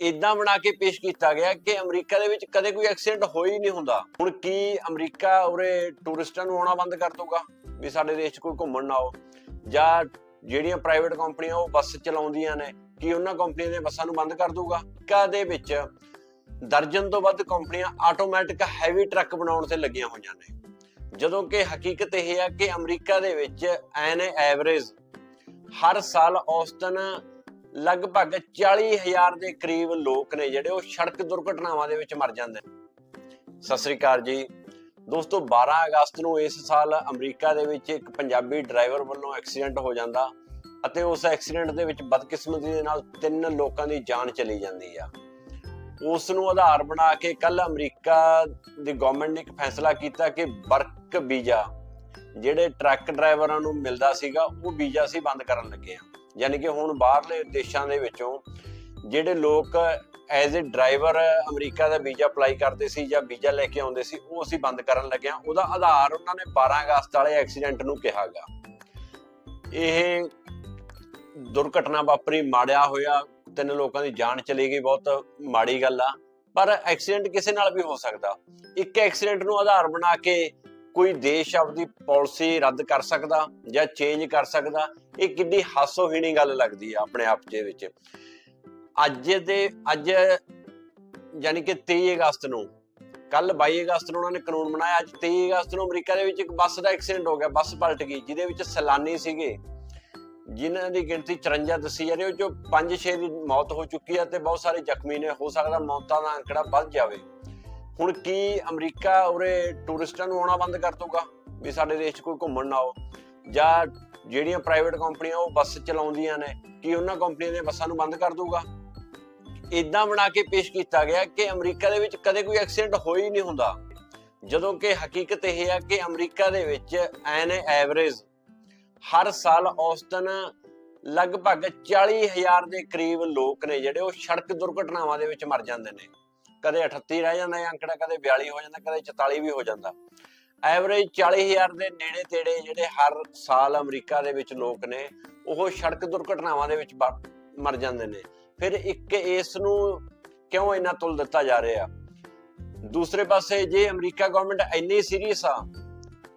ਇਦਾਂ ਬਣਾ ਕੇ ਪੇਸ਼ ਕੀਤਾ ਗਿਆ ਕਿ ਅਮਰੀਕਾ ਦੇ ਵਿੱਚ ਕਦੇ ਕੋਈ ਐਕਸੀਡੈਂਟ ਹੋਈ ਨਹੀਂ ਹੁੰਦਾ। ਹੁਣ ਕੀ ਅਮਰੀਕਾ ਉਰੇ ਟੂਰਿਸਟਾਂ ਨੂੰ ਆਉਣਾ ਬੰਦ ਕਰ ਦਊਗਾ ਵੀ ਸਾਡੇ ਦੇਸ਼ 'ਚ ਕੋਈ ਘੁੰਮਣ ਨਾ ਆਓ? ਜਾਂ ਜਿਹੜੀਆਂ ਪ੍ਰਾਈਵੇਟ ਕੰਪਨੀਆਂ ਉਹ ਬੱਸ ਚਲਾਉਂਦੀਆਂ ਨੇ, ਕੀ ਉਹਨਾਂ ਕੰਪਨੀਆਂ ਦੀਆਂ ਬੱਸਾਂ ਨੂੰ ਬੰਦ ਕਰ ਦਊਗਾ? ਕਦੇ ਵਿੱਚ ਦਰਜਨ ਤੋਂ ਵੱਧ ਕੰਪਨੀਆਂ ਆਟੋਮੈਟਿਕ ਹੈਵੀ ਟਰੱਕ ਬਣਾਉਣ ਤੇ ਲੱਗੀਆਂ ਹੋਈਆਂ ਨੇ। ਜਦੋਂ ਕਿ ਹਕੀਕਤ ਇਹ ਹੈ ਕਿ ਅਮਰੀਕਾ ਦੇ ਵਿੱਚ ਐਨ ਐਵਰੇਜ ਹਰ ਸਾਲ ਔਸਤਨ ਲਗਭਗ 40000 ਦੇ ਕਰੀਬ ਲੋਕ ਨੇ ਜਿਹੜੇ ਉਹ ਸੜਕ ਦੁਰਘਟਨਾਵਾਂ ਦੇ ਵਿੱਚ ਮਰ ਜਾਂਦੇ ਨੇ। ਸਤਿ ਸ੍ਰੀ ਅਕਾਲ ਜੀ। ਦੋਸਤੋ 12 ਅਗਸਤ ਨੂੰ ਇਸ ਸਾਲ ਅਮਰੀਕਾ ਦੇ ਵਿੱਚ ਇੱਕ ਪੰਜਾਬੀ ਡਰਾਈਵਰ ਵੱਲੋਂ ਐਕਸੀਡੈਂਟ ਹੋ ਜਾਂਦਾ ਅਤੇ ਉਸ ਐਕਸੀਡੈਂਟ ਦੇ ਵਿੱਚ ਬਦਕਿਸਮਤੀ ਦੇ ਨਾਲ ਤਿੰਨ ਲੋਕਾਂ ਦੀ ਜਾਨ ਚਲੀ ਜਾਂਦੀ ਆ। ਉਸ ਨੂੰ ਆਧਾਰ ਬਣਾ ਕੇ ਕੱਲ ਅਮਰੀਕਾ ਦੀ ਗਵਰਨਮੈਂਟ ਨੇ ਇੱਕ ਫੈਸਲਾ ਕੀਤਾ ਕਿ ਵਰਕ ਵੀਜ਼ਾ, ਜਿਹੜੇ ਟਰੱਕ ਡਰਾਈਵਰਾਂ ਨੂੰ ਮਿਲਦਾ ਸੀਗਾ, ਉਹ ਵੀਜ਼ਾ ਸੀ ਬੰਦ ਕਰਨ ਲੱਗੇ ਆ। ਯਾਨੀ ਕਿ ਹੁਣ ਬਾਹਰਲੇ ਦੇਸ਼ਾਂ ਦੇ ਵਿੱਚੋਂ ਜਿਹੜੇ ਲੋਕ ਐਜ਼ ਅ ਡਰਾਈਵਰ ਅਮਰੀਕਾ ਦਾ ਵੀਜ਼ਾ ਅਪਲਾਈ ਕਰਦੇ ਸੀ ਜਾਂ ਵੀਜ਼ਾ ਲੈ ਕੇ ਆਉਂਦੇ ਸੀ, ਉਹ ਅਸੀਂ ਬੰਦ ਕਰਨ ਲੱਗੇ ਆ ਉਹਦਾ ਆਧਾਰ ਉਹਨਾਂ ਨੇ 12 ਅਗਸਤ ਵਾਲੇ ਐਕਸੀਡੈਂਟ ਨੂੰ ਕਿਹਾਗਾ ਇਹ ਦੁਰਘਟਨਾ ਵਾਪਰੀ, ਮਾੜਿਆ ਹੋਇਆ, ਤਿੰਨ ਲੋਕਾਂ ਦੀ ਜਾਨ ਚਲੀ ਗਈ, ਬਹੁਤ ਮਾੜੀ ਗੱਲ ਆ। ਪਰ ਐਕਸੀਡੈਂਟ ਕਿਸੇ ਨਾਲ ਵੀ ਹੋ ਸਕਦਾ। ਇੱਕ ਐਕਸੀਡੈਂਟ ਨੂੰ ਆਧਾਰ ਬਣਾ ਕੇ ਕੋਈ ਦੇਸ਼ ਆਪਦੀ ਪਾਲਿਸੀ ਰੱਦ ਕਰ ਸਕਦਾ ਜਾਂ ਚੇਂਜ ਕਰ ਸਕਦਾ, ਇਹ ਕਿੱਡੀ ਹਾਸੋਹੀਣੀ ਗੱਲ ਲੱਗਦੀ ਆ ਆਪਣੇ ਆਪ ਦੇ ਵਿੱਚ। ਅੱਜ ਦੇ, ਅੱਜ ਯਾਨੀ ਕਿ 23 ਅਗਸਤ ਨੂੰ ਕੱਲ 22 ਅਗਸਤ ਨੂੰ ਉਹਨਾਂ ਨੇ ਕਾਨੂੰਨ ਬਣਾਇਆ। ਅੱਜ 23 ਅਗਸਤ ਨੂੰ ਅਮਰੀਕਾ ਦੇ ਵਿੱਚ ਇੱਕ ਬੱਸ ਦਾ ਐਕਸੀਡੈਂਟ ਹੋ ਗਿਆ, ਬੱਸ ਪਲਟ ਗਈ, ਜਿਹਦੇ ਵਿੱਚ ਸੈਲਾਨੀ ਸੀਗੇ, ਜਿਨ੍ਹਾਂ ਦੀ ਗਿਣਤੀ 54 ਦੱਸੀ ਜਾ ਰਹੀ ਉਹ ਚੋਂ 5-6 ਦੀ ਮੌਤ ਹੋ ਚੁੱਕੀ ਹੈ ਤੇ ਬਹੁਤ ਸਾਰੇ ਜ਼ਖਮੀ ਨੇ, ਹੋ ਸਕਦਾ ਮੌਤਾਂ ਦਾ ਅੰਕੜਾ ਵੱਧ ਜਾਵੇ। ਹੁਣ ਕੀ ਅਮਰੀਕਾ ਉਰੇ ਟੂਰਿਸਟਾਂ ਨੂੰ ਆਉਣਾ ਬੰਦ ਕਰ ਦੂਗਾ ਵੀ ਸਾਡੇ ਦੇਸ਼ 'ਚ ਕੋਈ ਘੁੰਮਣ ਨਾ ਆਓ। ਜਾਂ ਜਿਹੜੀਆਂ ਪ੍ਰਾਈਵੇਟ ਕੰਪਨੀਆਂ ਉਹ ਬੱਸ ਚਲਾਉਂਦੀਆਂ ਨੇ, ਕੀ ਉਹਨਾਂ ਕੰਪਨੀਆਂ ਦੀਆਂ ਬੱਸਾਂ ਨੂੰ ਬੰਦ ਕਰ ਦੂਗਾ ਇਦਾਂ ਬਣਾ ਕੇ ਪੇਸ਼ ਕੀਤਾ ਗਿਆ ਕਿ ਅਮਰੀਕਾ ਦੇ ਵਿੱਚ ਕਦੇ ਕੋਈ ਐਕਸੀਡੈਂਟ ਹੋ ਹੀ ਨਹੀਂ ਹੁੰਦਾ। ਜਦੋਂ ਕਿ ਹਕੀਕਤ ਇਹ ਆ ਕਿ ਅਮਰੀਕਾ ਦੇ ਵਿੱਚ ਐਨ ਐਵਰੇਜ ਹਰ ਸਾਲ ਔਸਤਨ ਲਗਭਗ 40000 ਦੇ ਕਰੀਬ ਲੋਕ ਨੇ ਜਿਹੜੇ ਉਹ ਸੜਕ ਦੁਰਘਟਨਾਵਾਂ ਦੇ ਵਿੱਚ ਮਰ ਜਾਂਦੇ ਨੇ। ਕਦੇ 38 ਰਹਿ ਜਾਂਦਾ ਅੰਕੜਾ, ਕਦੇ 42 ਹੋ ਜਾਂਦਾ, ਕਦੇ 44 ਵੀ ਹੋ ਜਾਂਦਾ। ਐਵਰੇਜ 40000 ਦੇ ਨੇੜੇ ਤੇੜੇ ਜਿਹੜੇ ਹਰ ਸਾਲ ਅਮਰੀਕਾ ਦੇ ਵਿੱਚ ਲੋਕ ਨੇ, ਉਹ ਸੜਕ ਦੁਰਘਟਨਾਵਾਂ ਦੇ ਵਿੱਚ ਮਰ ਜਾਂਦੇ ਨੇ। ਫਿਰ ਇੱਕ ਇਸ ਨੂੰ ਕਿਉਂ ਇੰਨਾ ਤੁਲ ਦਿੱਤਾ ਜਾ ਰਿਹਾ? ਦੂਸਰੇ ਪਾਸੇ ਜੇ ਅਮਰੀਕਾ ਗਵਰਨਮੈਂਟ ਇੰਨੀ ਸੀਰੀਅਸ ਆ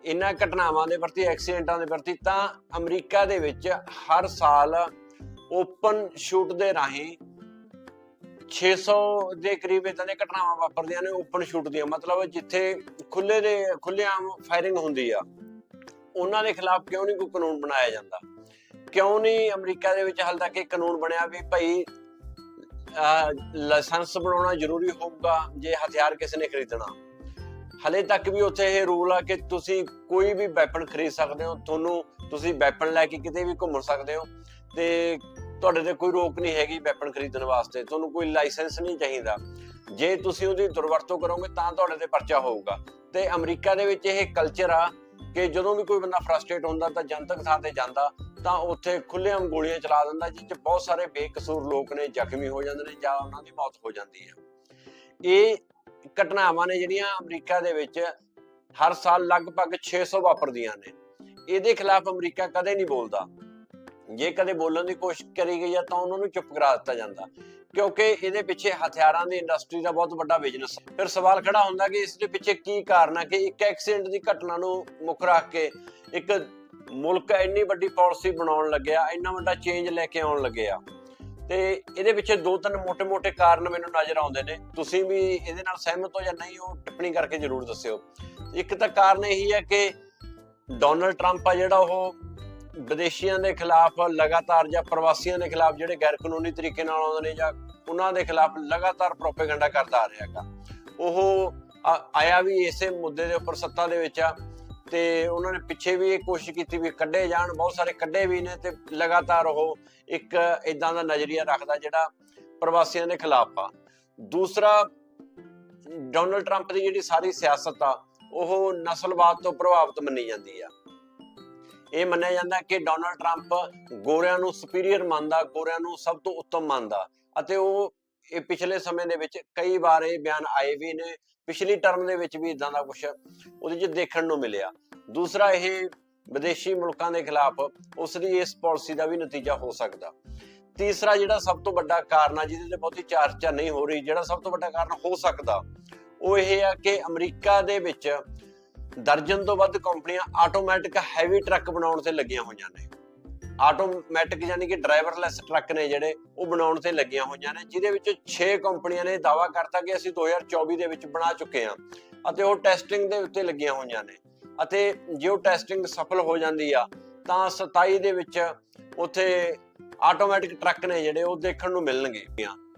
ਇਹਨਾਂ ਘਟਨਾਵਾਂ ਦੇ ਪ੍ਰਤੀ ਐਕਸੀਡੈਂਟਾਂ ਦੇ ਪ੍ਰਤੀ, ਤਾਂ ਅਮਰੀਕਾ ਦੇ ਵਿੱਚ ਹਰ ਸਾਲ ਓਪਨ ਸ਼ੂਟ ਦੇ ਰਾਹੀਂ 600 ਦੇ ਕਰੀਬ ਇਦਾਂ ਦੀਆਂ ਘਟਨਾਵਾਂ ਵਾਪਰਦੀਆਂ ਨੇ ਓਪਨ ਸ਼ੂਟ ਦੀਆਂ। ਮਤਲਬ ਜਿੱਥੇ ਖੁੱਲੇ ਦੇ ਖੁੱਲੇਆਮ ਫਾਇਰਿੰਗ ਹੁੰਦੀ ਆ, ਉਹਨਾਂ ਦੇ ਖਿਲਾਫ ਕਿਉਂ ਨਹੀਂ ਕੋਈ ਕਾਨੂੰਨ ਬਣਾਇਆ ਜਾਂਦਾ? ਕਿਉਂ ਨਹੀਂ ਅਮਰੀਕਾ ਦੇ ਵਿੱਚ ਹਾਲ ਤੱਕ ਇਹ ਕਾਨੂੰਨ ਬਣਿਆ ਵੀ ਭਾਈ ਲਾਇਸੈਂਸ ਬਣਾਉਣਾ ਜ਼ਰੂਰੀ ਹੋਊਗਾ ਜੇ ਹਥਿਆਰ ਕਿਸੇ ਨੇ ਖਰੀਦਣਾ? ਹਲੇ ਤੱਕ ਵੀ ਉੱਥੇ ਇਹ ਰੂਲ ਆ ਕਿ ਤੁਸੀਂ ਕੋਈ ਵੀ ਵੈਪਨ ਖਰੀਦ ਸਕਦੇ ਹੋ, ਤੁਹਾਨੂੰ ਤੁਸੀਂ ਵੈਪਨ ਲੈ ਕੇ ਕਿਤੇ ਵੀ ਘੁੰਮ ਸਕਦੇ ਹੋ। ਤੇ ਤੁਹਾਡੇ ਤੇ ਕੋਈ ਰੋਕ ਨਹੀਂ ਹੈਗੀ ਵੈਪਨ ਖਰੀਦਣ ਵਾਸਤੇ। ਤੁਹਾਨੂੰ ਕੋਈ ਲਾਇਸੈਂਸ ਨਹੀਂ ਚਾਹੀਦਾ। ਜੇ ਤੁਸੀਂ ਉਹਦੀ ਦੁਰਵਰਤੋਂ ਕਰੋਗੇ ਤਾਂ ਤੁਹਾਡੇ ਤੇ ਪਰਚਾ ਹੋਊਗਾ। ਤੇ ਅਮਰੀਕਾ ਦੇ ਵਿੱਚ ਇਹ ਕਲਚਰ ਆ ਕਿ ਜਦੋਂ ਵੀ ਕੋਈ ਬੰਦਾ ਫਰਸਟ੍ਰੇਟ ਹੁੰਦਾ ਤਾਂ ਜਨਤਕ ਥਾਂ ਤੇ ਜਾਂਦਾ, ਤਾਂ ਉੱਥੇ ਖੁੱਲ੍ਹੇਆਮ ਗੋਲੀਆਂ ਚਲਾ ਦਿੰਦਾ ਜਿਸ 'ਚ ਬਹੁਤ ਸਾਰੇ ਬੇਕਸੂਰ ਲੋਕ ਨੇ, ਜ਼ਖਮੀ ਹੋ ਜਾਂਦੇ ਨੇ ਜਾਂ ਉਹਨਾਂ ਦੀ ਮੌਤ ਹੋ ਜਾਂਦੀ ਹੈ। ਇਹ ਘਟਨਾਵਾਂ ਨੇ ਜਿਹੜੀਆਂ ਅਮਰੀਕਾ ਦੇ ਵਿੱਚ ਹਰ ਸਾਲ ਲਗਭਗ 600 ਵਾਪਰਦੀਆਂ ਨੇ। ਇਹਦੇ ਖਿਲਾਫ ਅਮਰੀਕਾ ਕਦੇ ਨਹੀਂ ਬੋਲਦਾ। ਜੇ ਕਦੇ ਬੋਲਣ ਦੀ ਕੋਸ਼ਿਸ਼ ਕਰੀ ਗਈ ਹੈ ਤਾਂ ਉਹਨਾਂ ਨੂੰ ਚੁੱਪ ਕਰਾ ਦਿੱਤਾ ਜਾਂਦਾ। ਕਿਉਂਕਿ ਇਹਦੇ ਪਿੱਛੇ ਹਥਿਆਰਾਂ ਦੀ ਇੰਡਸਟਰੀ ਦਾ ਬਹੁਤ ਵੱਡਾ ਬਿਜ਼ਨਸ ਹੈ। ਫਿਰ ਸਵਾਲ ਖੜਾ ਹੁੰਦਾ ਕਿ ਇਸ ਦੇ ਪਿੱਛੇ ਕੀ ਕਾਰਨ ਹੈ ਕਿ ਇੱਕ ਐਕਸੀਡੈਂਟ ਦੀ ਘਟਨਾ ਨੂੰ ਮੁੱਖ ਰੱਖ ਕੇ ਇੱਕ ਮੁਲਕ ਇੰਨੀ ਵੱਡੀ ਪਾਲਿਸੀ ਬਣਾਉਣ ਲੱਗਿਆ, ਇੰਨਾ ਵੱਡਾ ਚੇਂਜ ਲੈ ਕੇ ਆਉਣ ਲੱਗਿਆ। ਤੇ ਇਹਦੇ ਪਿੱਛੇ ਦੋ ਤਿੰਨ ਮੋٹے-ਮੋٹے ਕਾਰਨ ਮੈਨੂੰ ਨਜ਼ਰ ਆਉਂਦੇ ਨੇ। ਤੁਸੀਂ ਵੀ ਇਹਦੇ ਨਾਲ ਸਹਿਮਤ ਹੋ ਜਾਂ ਨਹੀਂ ਹੋ ਟਿੱਪਣੀ ਕਰਕੇ ਜ਼ਰੂਰ ਦੱਸਿਓ। ਇੱਕ ਤਾਂ ਕਾਰਨ ਇਹੀ ਹੈ ਕਿ ਡੋਨਲਡ ਟਰੰਪ ਆ ਜਿਹੜਾ ਉਹ ਵਿਦੇਸ਼ੀਆਂ ਦੇ ਖਿਲਾਫ ਲਗਾਤਾਰ ਜਾਂ ਪ੍ਰਵਾਸੀਆਂ ਦੇ ਖਿਲਾਫ ਜਿਹੜੇ ਗੈਰ ਕਾਨੂੰਨੀ ਤਰੀਕੇ ਨਾਲ ਆਉਂਦੇ ਨੇ ਜਾਂ ਉਹਨਾਂ ਦੇ ਖਿਲਾਫ ਲਗਾਤਾਰ ਪ੍ਰੋਪੇਗੈਂਡਾ ਕਰਦਾ ਆ ਰਿਹਾ ਹੈਗਾ। ਉਹ ਆਇਆ ਵੀ ਇਸੇ ਮੁੱਦੇ ਦੇ ਉੱਪਰ ਸੱਤਾ ਦੇ ਵਿੱਚ ਆ ਤੇ ਉਹਨਾਂ ਨੇ ਪਿੱਛੇ ਵੀ ਇਹ ਕੋਸ਼ਿਸ਼ ਕੀਤੀ ਵੀ ਕੱਢੇ ਜਾਣ, ਬਹੁਤ ਸਾਰੇ ਕੱਢੇ ਵੀ ਨੇ ਤੇ ਲਗਾਤਾਰ ਉਹ ਇੱਕ ਇਦਾਂ ਦਾ ਨਜ਼ਰੀਆ ਰੱਖਦਾ ਜਿਹੜਾ ਪ੍ਰਵਾਸੀਆਂ ਦੇ ਖਿਲਾਫ ਆ। ਦੂਸਰਾ, ਡੋਨਲਡ ਟਰੰਪ ਦੀ ਜਿਹੜੀ ਸਾਰੀ ਸਿਆਸਤ ਆ, ਉਹ ਨਸਲਵਾਦ ਤੋਂ ਪ੍ਰਭਾਵਿਤ ਮੰਨੀ ਜਾਂਦੀ ਆ। ਇਹ ਮੰਨਿਆ ਜਾਂਦਾ ਕਿ ਡੋਨਲਡ ਟਰੰਪ ਗੋਰਿਆਂ ਨੂੰ ਸੁਪੀਰੀਅਰ ਮੰਨਦਾ, ਗੋਰਿਆਂ ਨੂੰ ਸਭ ਤੋਂ ਉੱਤਮ ਮੰਨਦਾ ਅਤੇ ਉਹ ਇਹ ਪਿਛਲੇ ਸਮੇਂ ਦੇ ਵਿੱਚ ਕਈ ਵਾਰ ਇਹ ਬਿਆਨ ਆਏ ਵੀ ਨੇ, ਪਿਛਲੀ ਟਰਮ ਦੇ ਵਿੱਚ ਵੀ ਇਦਾਂ ਦਾ ਕੁਝ ਉਹਦੇ 'ਚ ਦੇਖਣ ਨੂੰ ਮਿਲਿਆ। ਦੂਸਰਾ ਇਹ ਵਿਦੇਸ਼ੀ ਮੁਲਕਾਂ ਦੇ ਖਿਲਾਫ ਉਸ ਦੀ ਇਸ ਪਾਲਿਸੀ ਦਾ ਵੀ ਨਤੀਜਾ ਹੋ ਸਕਦਾ। ਤੀਸਰਾ ਜਿਹੜਾ ਸਭ ਤੋਂ ਵੱਡਾ ਕਾਰਨ ਆ, ਜਿਹਦੇ ਤੇ ਬਹੁਤੀ ਚਰਚਾ ਨਹੀਂ ਹੋ ਰਹੀ, ਜਿਹੜਾ ਸਭ ਤੋਂ ਵੱਡਾ ਕਾਰਨ ਹੋ ਸਕਦਾ, ਉਹ ਇਹ ਆ ਕਿ ਅਮਰੀਕਾ ਦੇ ਵਿੱਚ ਦਰਜਨ ਤੋਂ ਵੱਧ ਕੰਪਨੀਆਂ ਆਟੋਮੈਟਿਕ ਹੈਵੀ ਟਰੱਕ ਬਣਾਉਣ ਤੇ ਲੱਗੀਆਂ ਹੋਈਆਂ ਨੇ। ਆਟੋਮੈਟਿਕ ਯਾਨੀ ਕਿ ਡਰਾਈਵਰਲੈਸ ਟਰੱਕ ਨੇ ਜਿਹੜੇ, ਉਹ ਬਣਾਉਣ ਤੇ ਲੱਗੀਆਂ ਹੋਈਆਂ ਨੇ, ਜਿਹਦੇ ਵਿੱਚ 6 ਕੰਪਨੀਆਂ ਨੇ ਦਾਵਾ ਕਰਤਾ ਕਿ ਅਸੀਂ 2024 ਦੇ ਵਿੱਚ ਬਣਾ ਚੁੱਕੇ ਹਾਂ ਅਤੇ ਉਹ ਟੈਸਟਿੰਗ ਦੇ ਉੱਤੇ ਲੱਗੀਆਂ ਹੋਈਆਂ ਨੇ। ਅਤੇ ਜੇ ਉਹ ਟੈਸਟਿੰਗ ਸਫਲ ਹੋ ਜਾਂਦੀ ਆ, ਤਾਂ 27 ਦੇ ਵਿੱਚ ਉੱਥੇ ਆਟੋਮੈਟਿਕ ਟਰੱਕ ਨੇ ਜਿਹੜੇ, ਉਹ ਦੇਖਣ ਨੂੰ ਮਿਲਣਗੇ।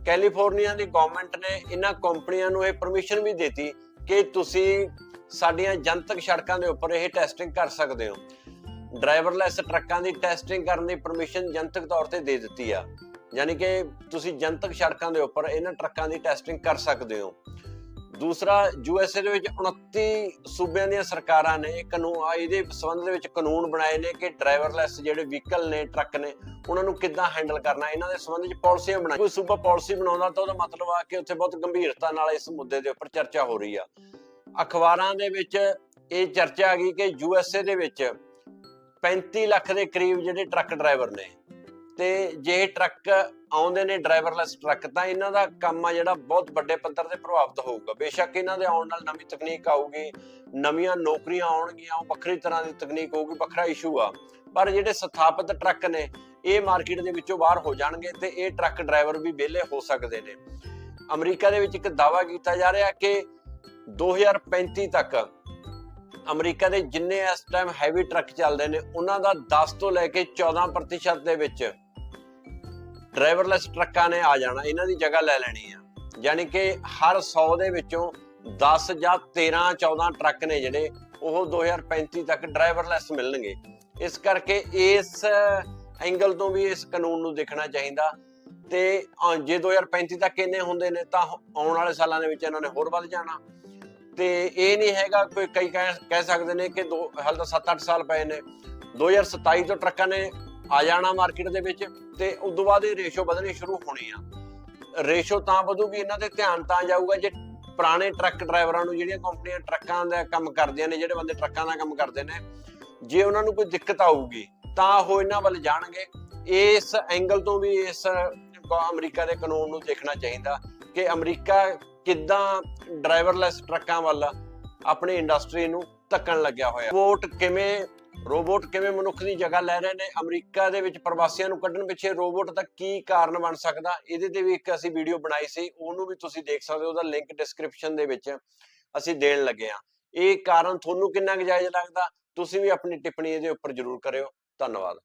ਕੈਲੀਫੋਰਨੀਆ ਦੀ ਗਵਰਨਮੈਂਟ ਨੇ ਇਹਨਾਂ ਕੰਪਨੀਆਂ ਨੂੰ ਇਹ ਪਰਮਿਸ਼ਨ ਵੀ ਦਿੱਤੀ ਕਿ ਤੁਸੀਂ ਸਾਡੀਆਂ ਜਨਤਕ ਸੜਕਾਂ ਦੇ ਉੱਪਰ ਇਹ ਟੈਸਟਿੰਗ ਕਰ ਸਕਦੇ ਹੋ। ਡਰਾਈਵਰਲੈਸ ਟਰੱਕਾਂ ਦੀ ਟੈਸਟਿੰਗ ਕਰਨ ਦੀ ਪਰਮਿਸ਼ਨ ਜਨਤਕ ਤੌਰ ਤੇ ਦੇ ਦਿੱਤੀ ਆ। ਯਾਨੀ ਕਿ ਤੁਸੀਂ ਜਨਤਕ ਸੜਕਾਂ ਦੇ ਉੱਪਰ ਇਹਨਾਂ ਟਰੱਕਾਂ ਦੀ ਟੈਸਟਿੰਗ ਕਰ ਸਕਦੇ ਹੋ। ਦੂਸਰਾ ਯੂਐਸਏ ਦੇ ਵਿੱਚ 29 ਸੂਬਿਆਂ ਦੀਆਂ ਸਰਕਾਰਾਂ ਨੇ ਕਾਨੂੰਨ ਇਹਦੇ ਸੰਬੰਧ ਦੇ ਵਿੱਚ ਕਾਨੂੰਨ ਬਣਾਏ ਨੇ ਕਿ ਡਰਾਈਵਰਲੈਸ ਜਿਹੜੇ ਵਹੀਕਲ ਨੇ, ਟਰੱਕ ਨੇ, ਉਹਨਾਂ ਨੂੰ ਕਿੱਦਾਂ ਹੈਂਡਲ ਕਰਨਾ, ਇਹਨਾਂ ਦੇ ਸੰਬੰਧ ਵਿੱਚ ਪਾਲਿਸੀਆਂ ਬਣਾਈ। ਕੋਈ ਸੂਬਾ ਪਾਲਿਸੀ ਬਣਾਉਂਦਾ ਤਾਂ ਉਹਦਾ ਮਤਲਬ ਆ ਕਿ ਉੱਥੇ ਬਹੁਤ ਗੰਭੀਰਤਾ ਨਾਲ ਇਸ ਮੁੱਦੇ ਦੇ ਉੱਪਰ ਚਰਚਾ ਹੋ ਰਹੀ ਆ। ਅਖਬਾਰਾਂ ਦੇ ਵਿੱਚ ਇਹ ਚਰਚਾ ਆ ਗਈ ਕਿ ਯੂ ਐੱਸ ਏ ਦੇ ਵਿੱਚ 35 ਲੱਖ ਦੇ ਕਰੀਬ ਜਿਹੜੇ ਟਰੱਕ ਡਰਾਈਵਰ ਨੇ ਤੇ ਜੇ ਇਹ ਟਰੱਕ ਆਉਂਦੇ ਨੇ ਡਰਾਈਵਰਲੈਸ ਟਰੱਕ ਤਾਂ ਇਹਨਾਂ ਦਾ ਕੰਮ ਆ ਜਿਹੜਾ ਬਹੁਤ ਵੱਡੇ ਪੱਧਰ ਤੇ ਪ੍ਰਭਾਵਿਤ ਹੋਊਗਾ। ਬੇਸ਼ੱਕ ਇਹਨਾਂ ਦੇ ਆਉਣ ਨਾਲ ਨਵੀਂ ਤਕਨੀਕ ਆਊਗੀ, ਨਵੀਆਂ ਨੌਕਰੀਆਂ ਆਉਣਗੀਆਂ, ਉਹ ਵੱਖਰੀ ਤਰ੍ਹਾਂ ਦੀ ਤਕਨੀਕ ਹੋਊਗੀ, ਵੱਖਰਾ ਇਸ਼ੂ ਆ। ਪਰ ਜਿਹੜੇ ਸਥਾਪਿਤ ਟਰੱਕ ਨੇ, ਇਹ ਮਾਰਕੀਟ ਦੇ ਵਿੱਚੋਂ ਬਾਹਰ ਹੋ ਜਾਣਗੇ ਤੇ ਇਹ ਟਰੱਕ ਡਰਾਈਵਰ ਵੀ ਵਿਹਲੇ ਹੋ ਸਕਦੇ ਨੇ। ਅਮਰੀਕਾ ਦੇ ਵਿੱਚ ਇੱਕ ਦਾਵਾ ਕੀਤਾ ਜਾ ਰਿਹਾ ਕਿ 2035 ਤੱਕ ਅਮਰੀਕਾ ਦੇ ਜਿੰਨੇ ਇਸ ਟਾਈਮ ਹੈਵੀ ਟਰੱਕ ਚੱਲਦੇ ਨੇ ਉਹਨਾਂ ਦਾ 10 ਤੋਂ ਲੈ ਕੇ 14% ਦੇ ਵਿੱਚ ਡਰਾਈਵਰਲੈਸ ਟਰੱਕਾਂ ਨੇ ਆ ਜਾਣਾ ਇਹਨਾਂ ਦੀ ਜਗ੍ਹਾ ਲੈ ਲੈਣੀ ਆ। ਯਾਨੀ ਕਿ ਹਰ 100 ਦੇ ਵਿੱਚੋਂ 10 ਜਾਂ 13 14 ਟਰੱਕ ਨੇ ਜਿਹੜੇ ਉਹ 2035 ਤੱਕ ਡਰਾਈਵਰਲੈਸ ਮਿਲਣਗੇ। ਇਸ ਕਰਕੇ ਇਸ ਐਂਗਲ ਤੋਂ ਵੀ ਇਸ ਕਾਨੂੰਨ ਨੂੰ ਦੇਖਣਾ ਚਾਹੀਦਾ। ਤੇ ਅ, ਜੇ 2035 ਤੱਕ ਇੰਨੇ ਹੁੰਦੇ ਨੇ ਤਾਂ ਆਉਣ ਵਾਲੇ ਸਾਲਾਂ ਦੇ ਵਿੱਚ ਇਹਨਾਂ ਨੇ ਹੋਰ ਵੱਧ ਜਾਣਾ। ਤੇ ਇਹ ਨਹੀਂ ਹੈਗਾ ਕੋਈ ਕਈ ਕਹਿ ਕਹਿ ਸਕਦੇ ਨੇ ਕਿ ਦੋ, ਹਾਲ ਤਾਂ 7-8 ਸਾਲ ਪਏ ਨੇ। 2027 ਤੋਂ ਟਰੱਕਾਂ ਨੇ ਆ ਜਾਣਾ ਮਾਰਕੀਟ ਦੇ ਵਿੱਚ ਤੇ ਉਸ ਤੋਂ ਬਾਅਦ ਇਹ ਰੇਸ਼ੋ ਵਧਣੀ ਸ਼ੁਰੂ ਹੋਣੀ ਆ। ਰੇਸ਼ੋ ਤਾਂ ਵਧੂਗੀ, ਇਹਨਾਂ ਤੇ ਧਿਆਨ ਤਾਂ ਜਾਊਗਾ ਜੇ ਪੁਰਾਣੇ ਟਰੱਕ ਡਰਾਈਵਰਾਂ ਨੂੰ ਜਿਹੜੀਆਂ ਕੰਪਨੀਆਂ ਟਰੱਕਾਂ ਦਾ ਕੰਮ ਕਰਦੀਆਂ ਨੇ, ਜਿਹੜੇ ਬੰਦੇ ਟਰੱਕਾਂ ਦਾ ਕੰਮ ਕਰਦੇ ਨੇ, ਜੇ ਉਹਨਾਂ ਨੂੰ ਕੋਈ ਦਿੱਕਤ ਆਊਗੀ, ਤਾਂ ਉਹ ਇਹਨਾਂ ਵੱਲ ਜਾਣਗੇ। ਇਸ ਐਂਗਲ ਤੋਂ ਵੀ ਇਸ ਅਮਰੀਕਾ ਦੇ ਕਾਨੂੰਨ ਨੂੰ ਦੇਖਣਾ ਚਾਹੀਦਾ ਕਿ ਅਮਰੀਕਾ ਕਿੱਦਾਂ ਡਰਾਈਵਰਲੈਸ ਟਰੱਕਾਂ ਵੱਲ ਆਪਣੀ ਇੰਡਸਟਰੀ ਨੂੰ ਧੱਕਣ ਲੱਗਿਆ ਹੋਇਆ। ਰੋਬੋਟ ਕਿਵੇਂ ਰੋਬੋਟ ਕਿਵੇਂ ਮਨੁੱਖ ਦੀ ਜਗ੍ਹਾ ਲੈ ਰਹੇ ਨੇ? ਅਮਰੀਕਾ ਦੇ ਵਿੱਚ ਪ੍ਰਵਾਸੀਆਂ ਨੂੰ ਕੱਢਣ ਪਿੱਛੇ ਰੋਬੋਟ ਦਾ ਕੀ ਕਾਰਨ ਬਣ ਸਕਦਾ? ਇਹਦੇ ਤੇ ਵੀ ਇੱਕ ਅਸੀਂ ਵੀਡੀਓ ਬਣਾਈ ਸੀ, ਉਹਨੂੰ ਵੀ ਤੁਸੀਂ ਦੇਖ ਸਕਦੇ ਹੋ, ਉਹਦਾ ਲਿੰਕ ਡਿਸਕ੍ਰਿਪਸ਼ਨ ਦੇ ਵਿੱਚ ਅਸੀਂ ਦੇਣ ਲੱਗੇ ਆ ਇਹ ਕਾਰਨ ਤੁਹਾਨੂੰ ਕਿੰਨਾ ਕੁ ਜਾਇਜ਼ ਲੱਗਦਾ? ਤੁਸੀਂ ਵੀ ਆਪਣੀ ਟਿੱਪਣੀ ਇਹਦੇ ਉੱਪਰ ਜ਼ਰੂਰ ਕਰਿਓ। ਧੰਨਵਾਦ।